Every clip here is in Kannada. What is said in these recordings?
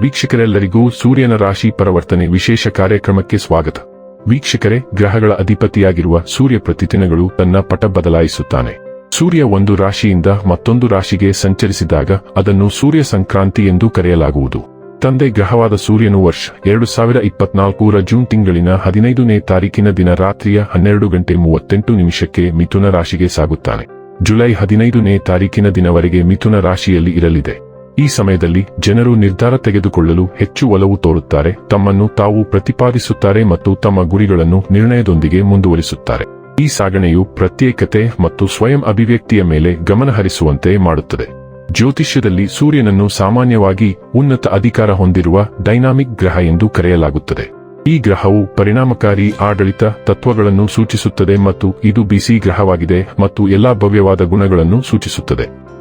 ವೀಕ್ಷಕರೆಲ್ಲರಿಗೂ ಸೂರ್ಯನ ರಾಶಿ ಪರಿವರ್ತನೆ ವಿಶೇಷ ಕಾರ್ಯಕ್ರಮಕ್ಕೆ ಸ್ವಾಗತ. ವೀಕ್ಷಕರೇ, ಗ್ರಹಗಳ ಅಧಿಪತಿಯಾಗಿರುವ ಸೂರ್ಯ ಪ್ರತಿದಿನಗಳು ತನ್ನ ಪಟ ಬದಲಾಯಿಸುತ್ತಾನೆ. ಸೂರ್ಯ ಒಂದು ರಾಶಿಯಿಂದ ಮತ್ತೊಂದು ರಾಶಿಗೆ ಸಂಚರಿಸಿದಾಗ ಅದನ್ನು ಸೂರ್ಯ ಸಂಕ್ರಾಂತಿ ಎಂದು ಕರೆಯಲಾಗುವುದು. ತಂದೆ ಗ್ರಹವಾದ ಸೂರ್ಯನು ವರ್ಷ ಎರಡು ಸಾವಿರ ಇಪ್ಪತ್ನಾಲ್ಕರ ಜೂನ್ ತಿಂಗಳಿನ ಹದಿನೈದನೇ ತಾರೀಕಿನ ದಿನ ರಾತ್ರಿಯ ಹನ್ನೆರಡು ಗಂಟೆ ಮೂವತ್ತೆಂಟು ನಿಮಿಷಕ್ಕೆ ಮಿಥುನ ರಾಶಿಗೆ ಸಾಗುತ್ತಾನೆ. ಜುಲೈ ಹದಿನೈದನೇ ತಾರೀಕಿನ ದಿನವರೆಗೆ ಮಿಥುನ ರಾಶಿಯಲ್ಲಿ ಇರಲಿದೆ. ಈ ಸಮಯದಲ್ಲಿ ಜನರು ನಿರ್ಧಾರ ತೆಗೆದುಕೊಳ್ಳಲು ಹೆಚ್ಚು ಒಲವು ತೋರುತ್ತಾರೆ. ತಮ್ಮನ್ನು ತಾವು ಪ್ರತಿಪಾದಿಸುತ್ತಾರೆ ಮತ್ತು ತಮ್ಮ ಗುರಿಗಳನ್ನು ನಿರ್ಣಯದೊಂದಿಗೆ ಮುಂದುವರಿಸುತ್ತಾರೆ. ಈ ಸಾಗಣೆಯು ಪ್ರತ್ಯೇಕತೆ ಮತ್ತು ಸ್ವಯಂ ಅಭಿವ್ಯಕ್ತಿಯ ಮೇಲೆ ಗಮನಹರಿಸುವಂತೆ ಮಾಡುತ್ತದೆ. ಜ್ಯೋತಿಷ್ಯದಲ್ಲಿ ಸೂರ್ಯನನ್ನು ಸಾಮಾನ್ಯವಾಗಿ ಉನ್ನತ ಅಧಿಕಾರ ಹೊಂದಿರುವ ಡೈನಾಮಿಕ್ ಗ್ರಹ ಎಂದು ಕರೆಯಲಾಗುತ್ತದೆ. ಈ ಗ್ರಹವು ಪರಿಣಾಮಕಾರಿ ಆಡಳಿತ ತತ್ವಗಳನ್ನು ಸೂಚಿಸುತ್ತದೆ ಮತ್ತು ಇದು ಬಿಸಿ ಗ್ರಹವಾಗಿದೆ ಮತ್ತು ಎಲ್ಲಾ ಭವ್ಯವಾದ ಗುಣಗಳನ್ನು ಸೂಚಿಸುತ್ತದೆ.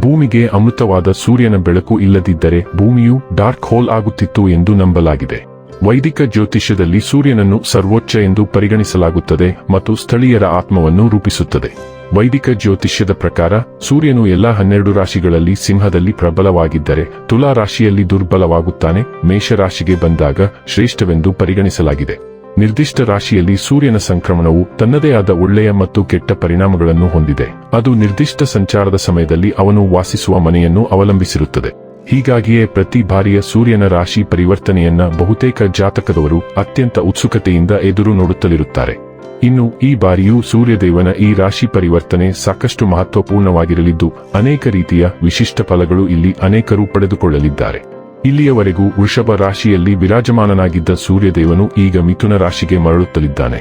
ಭೂಮಿಗೆ ಅಮೃತವಾದ ಸೂರ್ಯನ ಬೆಳಕು ಇಲ್ಲದಿದ್ದರೆ ಭೂಮಿಯು ಡಾರ್ಕ್ ಹೋಲ್ ಆಗುತ್ತಿತ್ತು ಎಂದು ನಂಬಲಾಗಿದೆ. ವೈದಿಕ ಜ್ಯೋತಿಷ್ಯದಲ್ಲಿ ಸೂರ್ಯನನ್ನು ಸರ್ವೋಚ್ಚ ಎಂದು ಪರಿಗಣಿಸಲಾಗುತ್ತದೆ ಮತ್ತು ಸ್ಥಳೀಯರ ಆತ್ಮವನ್ನು ರೂಪಿಸುತ್ತದೆ. ವೈದಿಕ ಜ್ಯೋತಿಷ್ಯದ ಪ್ರಕಾರ, ಸೂರ್ಯನು ಎಲ್ಲಾ ಹನ್ನೆರಡು ರಾಶಿಗಳಲ್ಲಿ ಸಿಂಹದಲ್ಲಿ ಪ್ರಬಲವಾಗಿದ್ದರೆ ತುಲಾ ರಾಶಿಯಲ್ಲಿ ದುರ್ಬಲವಾಗುತ್ತಾನೆ, ಮೇಷರಾಶಿಗೆ ಬಂದಾಗ ಶ್ರೇಷ್ಠವೆಂದು ಪರಿಗಣಿಸಲಾಗಿದೆ. ನಿರ್ದಿಷ್ಟ ರಾಶಿಯಲ್ಲಿ ಸೂರ್ಯನ ಸಂಕ್ರಮಣವು ತನ್ನದೇ ಆದ ಒಳ್ಳೆಯ ಮತ್ತು ಕೆಟ್ಟ ಪರಿಣಾಮಗಳನ್ನು ಹೊಂದಿದೆ. ಅದು ನಿರ್ದಿಷ್ಟ ಸಂಚಾರದ ಸಮಯದಲ್ಲಿ ಅವನು ವಾಸಿಸುವ ಮನೆಯನ್ನು ಅವಲಂಬಿಸಿರುತ್ತದೆ. ಹೀಗಾಗಿಯೇ ಪ್ರತಿ ಬಾರಿಯ ಸೂರ್ಯನ ರಾಶಿ ಪರಿವರ್ತನೆಯನ್ನ ಬಹುತೇಕ ಜಾತಕದವರು ಅತ್ಯಂತ ಉತ್ಸುಕತೆಯಿಂದ ಎದುರು ನೋಡುತ್ತಲಿರುತ್ತಾರೆ. ಇನ್ನು ಈ ಬಾರಿಯೂ ಸೂರ್ಯದೇವನ ಈ ರಾಶಿ ಪರಿವರ್ತನೆ ಸಾಕಷ್ಟು ಮಹತ್ವಪೂರ್ಣವಾಗಿರಲಿದ್ದು, ಅನೇಕ ರೀತಿಯ ವಿಶಿಷ್ಟ ಫಲಗಳು ಇಲ್ಲಿ ಅನೇಕರು ಪಡೆದುಕೊಳ್ಳಲಿದ್ದಾರೆ. ಇಲ್ಲಿಯವರೆಗೂ ವೃಷಭ ರಾಶಿಯಲ್ಲಿ ವಿರಾಜಮಾನನಾಗಿದ್ದ ಸೂರ್ಯದೇವನು ಈಗ ಮಿಥುನ ರಾಶಿಗೆ ಮರಳುತ್ತಲಿದ್ದಾನೆ.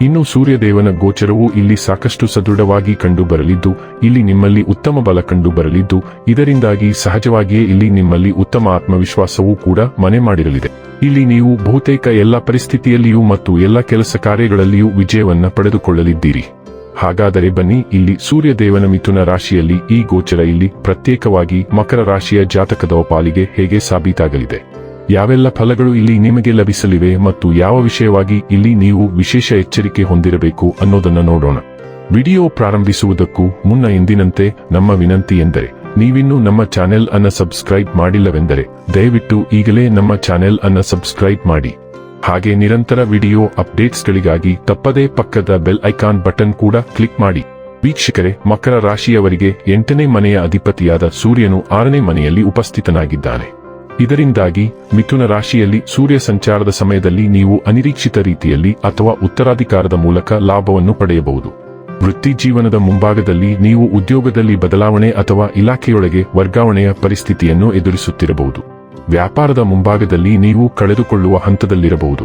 ಇನ್ನು ಸೂರ್ಯದೇವನ ಗೋಚರವು ಇಲ್ಲಿ ಸಾಕಷ್ಟು ಸದೃಢವಾಗಿ ಕಂಡುಬರಲಿದ್ದು, ಇಲ್ಲಿ ನಿಮ್ಮಲ್ಲಿ ಉತ್ತಮ ಬಲ ಕಂಡುಬರಲಿದ್ದು, ಇದರಿಂದಾಗಿ ಸಹಜವಾಗಿಯೇ ಇಲ್ಲಿ ನಿಮ್ಮಲ್ಲಿ ಉತ್ತಮ ಆತ್ಮವಿಶ್ವಾಸವೂ ಕೂಡ ಮನೆ ಮಾಡಿರಲಿದೆ. ಇಲ್ಲಿ ನೀವು ಬಹುತೇಕ ಎಲ್ಲ ಪರಿಸ್ಥಿತಿಯಲ್ಲಿಯೂ ಮತ್ತು ಎಲ್ಲ ಕೆಲಸ ಕಾರ್ಯಗಳಲ್ಲಿಯೂ ವಿಜಯವನ್ನ ಪಡೆದುಕೊಳ್ಳಲಿದ್ದೀರಿ. ಹಾಗಾದರೆ ಬನ್ನಿ, ಇಲ್ಲಿ ಸೂರ್ಯದೇವನ ಮಿಥುನ ರಾಶಿಯಲ್ಲಿ ಈ ಗೋಚರ ಇಲ್ಲಿ ಪ್ರತ್ಯೇಕವಾಗಿ ಮಕರ ರಾಶಿಯ ಜಾತಕದ ಪಾಲಿಗೆ ಹೇಗೆ ಸಾಬೀತಾಗಲಿದೆ? ಯಾವೆಲ್ಲ ಫಲಗಳು ಇಲ್ಲಿ ನಿಮಗೆ ಲಭಿಸಲಿವೆ ಮತ್ತು ಯಾವ ವಿಷಯವಾಗಿ ಇಲ್ಲಿ ನೀವು ವಿಶೇಷ ಎಚ್ಚರಿಕೆ ಹೊಂದಿರಬೇಕು ಅನ್ನೋದನ್ನ ನೋಡೋಣ. ವಿಡಿಯೋ ಪ್ರಾರಂಭಿಸುವುದಕ್ಕೂ ಮುನ್ನ ಎಂದಿನಂತೆ, ನಮ್ಮ ವಿನಂತಿ ಎಂದರೆ, ನೀವಿನ್ನೂ ನಮ್ಮ ಚಾನೆಲ್ ಅನ್ನ ಸಬ್ಸ್ಕ್ರೈಬ್ ಮಾಡಿಲ್ಲವೆಂದರೆ, ದಯವಿಟ್ಟು ಈಗಲೇ ನಮ್ಮ ಚಾನೆಲ್ ಅನ್ನ ಸಬ್ಸ್ಕ್ರೈಬ್ ಮಾಡಿ. ಹಾಗೆ ನಿರಂತರ ವಿಡಿಯೋ ಅಪ್ಡೇಟ್ಸ್ಗಳಿಗಾಗಿ ತಪ್ಪದೇ ಪಕ್ಕದ ಬೆಲ್ ಐಕಾನ್ ಬಟನ್ ಕೂಡ ಕ್ಲಿಕ್ ಮಾಡಿ. ವೀಕ್ಷಕರೇ, ಮಕರ ರಾಶಿಯವರಿಗೆ ಎಂಟನೇ ಮನೆಯ ಅಧಿಪತಿಯಾದ ಸೂರ್ಯನು ಆರನೇ ಮನೆಯಲ್ಲಿ ಉಪಸ್ಥಿತನಾಗಿದ್ದಾನೆ. ಇದರಿಂದಾಗಿ, ಮಿಥುನ ರಾಶಿಯಲ್ಲಿ ಸೂರ್ಯ ಸಂಚಾರದ ಸಮಯದಲ್ಲಿ ನೀವು ಅನಿರೀಕ್ಷಿತ ರೀತಿಯಲ್ಲಿ ಅಥವಾ ಉತ್ತರಾಧಿಕಾರದ ಮೂಲಕ ಲಾಭವನ್ನು ಪಡೆಯಬಹುದು. ವೃತ್ತಿ ಜೀವನದ ಮುಂಭಾಗದಲ್ಲಿ ನೀವು ಉದ್ಯೋಗದಲ್ಲಿ ಬದಲಾವಣೆ ಅಥವಾ ಇಲಾಖೆಯೊಳಗೆ ವರ್ಗಾವಣೆಯ ಪರಿಸ್ಥಿತಿಯನ್ನು ಎದುರಿಸುತ್ತಿರಬಹುದು. ವ್ಯಾಪಾರದ ಮುಂಭಾಗದಲ್ಲಿ ನೀವು ಕಳೆದುಕೊಳ್ಳುವ ಹಂತದಲ್ಲಿರಬಹುದು.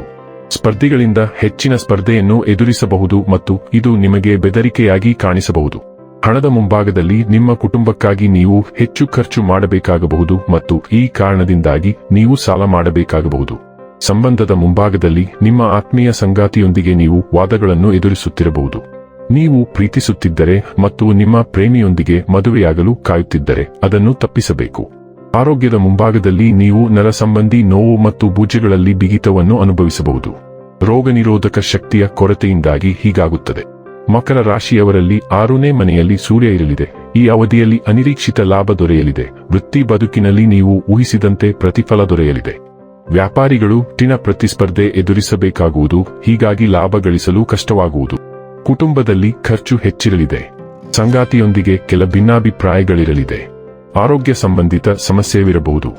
ಸ್ಪರ್ಧಿಗಳಿಂದ ಹೆಚ್ಚಿನ ಸ್ಪರ್ಧೆಯನ್ನು ಎದುರಿಸಬಹುದು ಮತ್ತು ಇದು ನಿಮಗೆ ಬೆದರಿಕೆಯಾಗಿ ಕಾಣಿಸಬಹುದು. ಹಣದ ಮುಂಭಾಗದಲ್ಲಿ ನಿಮ್ಮ ಕುಟುಂಬಕ್ಕಾಗಿ ನೀವು ಹೆಚ್ಚು ಖರ್ಚು ಮಾಡಬೇಕಾಗಬಹುದು ಮತ್ತು ಈ ಕಾರಣದಿಂದಾಗಿ ನೀವು ಸಾಲ ಮಾಡಬೇಕಾಗಬಹುದು. ಸಂಬಂಧದ ಮುಂಭಾಗದಲ್ಲಿ ನಿಮ್ಮ ಆತ್ಮೀಯ ಸಂಗಾತಿಯೊಂದಿಗೆ ನೀವು ವಾದಗಳನ್ನು ಎದುರಿಸುತ್ತಿರಬಹುದು. ನೀವು ಪ್ರೀತಿಸುತ್ತಿದ್ದರೆ ಮತ್ತು ನಿಮ್ಮ ಪ್ರೇಮಿಯೊಂದಿಗೆ ಮದುವೆಯಾಗಲು ಕಾಯುತ್ತಿದ್ದರೆ ಅದನ್ನು ತಪ್ಪಿಸಬೇಕು. ಆರೋಗ್ಯದ ಮುಂಭಾಗದಲ್ಲಿ ನೀವು ನರ ಸಂಬಂಧಿ ನೋವು ಮತ್ತು ಬೂಜೆಗಳಲ್ಲಿ ಬಿಗಿತವನ್ನು ಅನುಭವಿಸಬಹುದು. ರೋಗನಿರೋಧಕ ಶಕ್ತಿಯ ಕೊರತೆಯಿಂದಾಗಿ ಹೀಗಾಗುತ್ತದೆ. ಮಕರ ರಾಶಿಯವರಲ್ಲಿ ಆರನೇ ಮನೆಯಲ್ಲಿ ಸೂರ್ಯ ಇರಲಿದೆ. ಈ ಅವಧಿಯಲ್ಲಿ ಅನಿರೀಕ್ಷಿತ ಲಾಭ ದೊರೆಯಲಿದೆ. ವೃತ್ತಿ ಬದುಕಿನಲ್ಲಿ ನೀವು ಊಹಿಸಿದಂತೆ ಪ್ರತಿಫಲ ದೊರೆಯಲಿದೆ. ವ್ಯಾಪಾರಿಗಳು ಟಿನ ಪ್ರತಿಸ್ಪರ್ಧೆ ಎದುರಿಸಬೇಕಾಗುವುದು, ಹೀಗಾಗಿ ಲಾಭ ಗಳಿಸಲು ಕಷ್ಟವಾಗುವುದು. ಕುಟುಂಬದಲ್ಲಿ ಖರ್ಚು ಹೆಚ್ಚಿರಲಿದೆ. ಸಂಗಾತಿಯೊಂದಿಗೆ ಕೆಲ ಭಿನ್ನಾಭಿಪ್ರಾಯಗಳಿರಲಿದೆ. ಆರೋಗ್ಯ ಸಂಬಂಧಿತ ಸಮಸ್ಯೆವಿರಬಹುದು.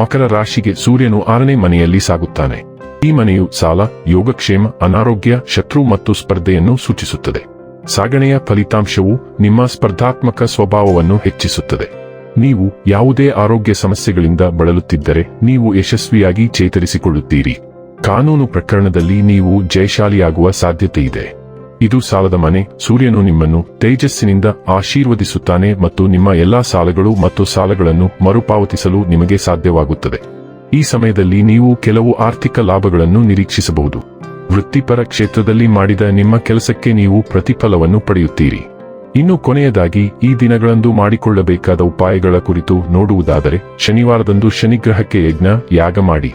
ಮಕರ ರಾಶಿಗೆ ಸೂರ್ಯನು ಆರನೇ ಮನೆಯಲ್ಲಿ ಸಾಗುತ್ತಾನೆ. ಈ ಮನೆಯು ಸಾಲ, ಯೋಗಕ್ಷೇಮ, ಅನಾರೋಗ್ಯ, ಶತ್ರು ಮತ್ತು ಸ್ಪರ್ಧೆಯನ್ನು ಸೂಚಿಸುತ್ತದೆ. ಸಾಗಣೆಯ ಫಲಿತಾಂಶವು ನಿಮ್ಮ ಸ್ಪರ್ಧಾತ್ಮಕ ಸ್ವಭಾವವನ್ನು ಹೆಚ್ಚಿಸುತ್ತದೆ. ನೀವು ಯಾವುದೇ ಆರೋಗ್ಯ ಸಮಸ್ಯೆಗಳಿಂದ ಬಳಲುತ್ತಿದ್ದರೆ ನೀವು ಯಶಸ್ವಿಯಾಗಿ ಚೇತರಿಸಿಕೊಳ್ಳುತ್ತೀರಿ. ಕಾನೂನು ಪ್ರಕರಣದಲ್ಲಿ ನೀವು ಜಯಶಾಲಿಯಾಗುವ ಸಾಧ್ಯತೆಯಿದೆ. ಇದು ಸಾಲದ ಮನೆ. ಸೂರ್ಯನು ನಿಮ್ಮನ್ನು ತೇಜಸ್ಸಿನಿಂದ ಆಶೀರ್ವದಿಸುತ್ತಾನೆ ಮತ್ತು ನಿಮ್ಮ ಎಲ್ಲಾ ಸಾಲಗಳು ಮತ್ತು ಸಾಲಗಳನ್ನು ಮರುಪಾವತಿಸಲು ನಿಮಗೆ ಸಾಧ್ಯವಾಗುತ್ತದೆ. ಈ ಸಮಯದಲ್ಲಿ ನೀವು ಕೆಲವು ಆರ್ಥಿಕ ಲಾಭಗಳನ್ನು ನಿರೀಕ್ಷಿಸಬಹುದು. ವೃತ್ತಿಪರ ಕ್ಷೇತ್ರದಲ್ಲಿ ಮಾಡಿದ ನಿಮ್ಮ ಕೆಲಸಕ್ಕೆ ನೀವು ಪ್ರತಿಫಲವನ್ನು ಪಡೆಯುತ್ತೀರಿ. ಇನ್ನು ಕೊನೆಯದಾಗಿ, ಈ ದಿನಗಳಂದು ಮಾಡಿಕೊಳ್ಳಬೇಕಾದ ಉಪಾಯಗಳ ಕುರಿತು ನೋಡುವುದಾದರೆ, ಶನಿವಾರದಂದು ಶನಿಗ್ರಹಕ್ಕೆ ಯಜ್ಞ, ಯಾಗ ಮಾಡಿ.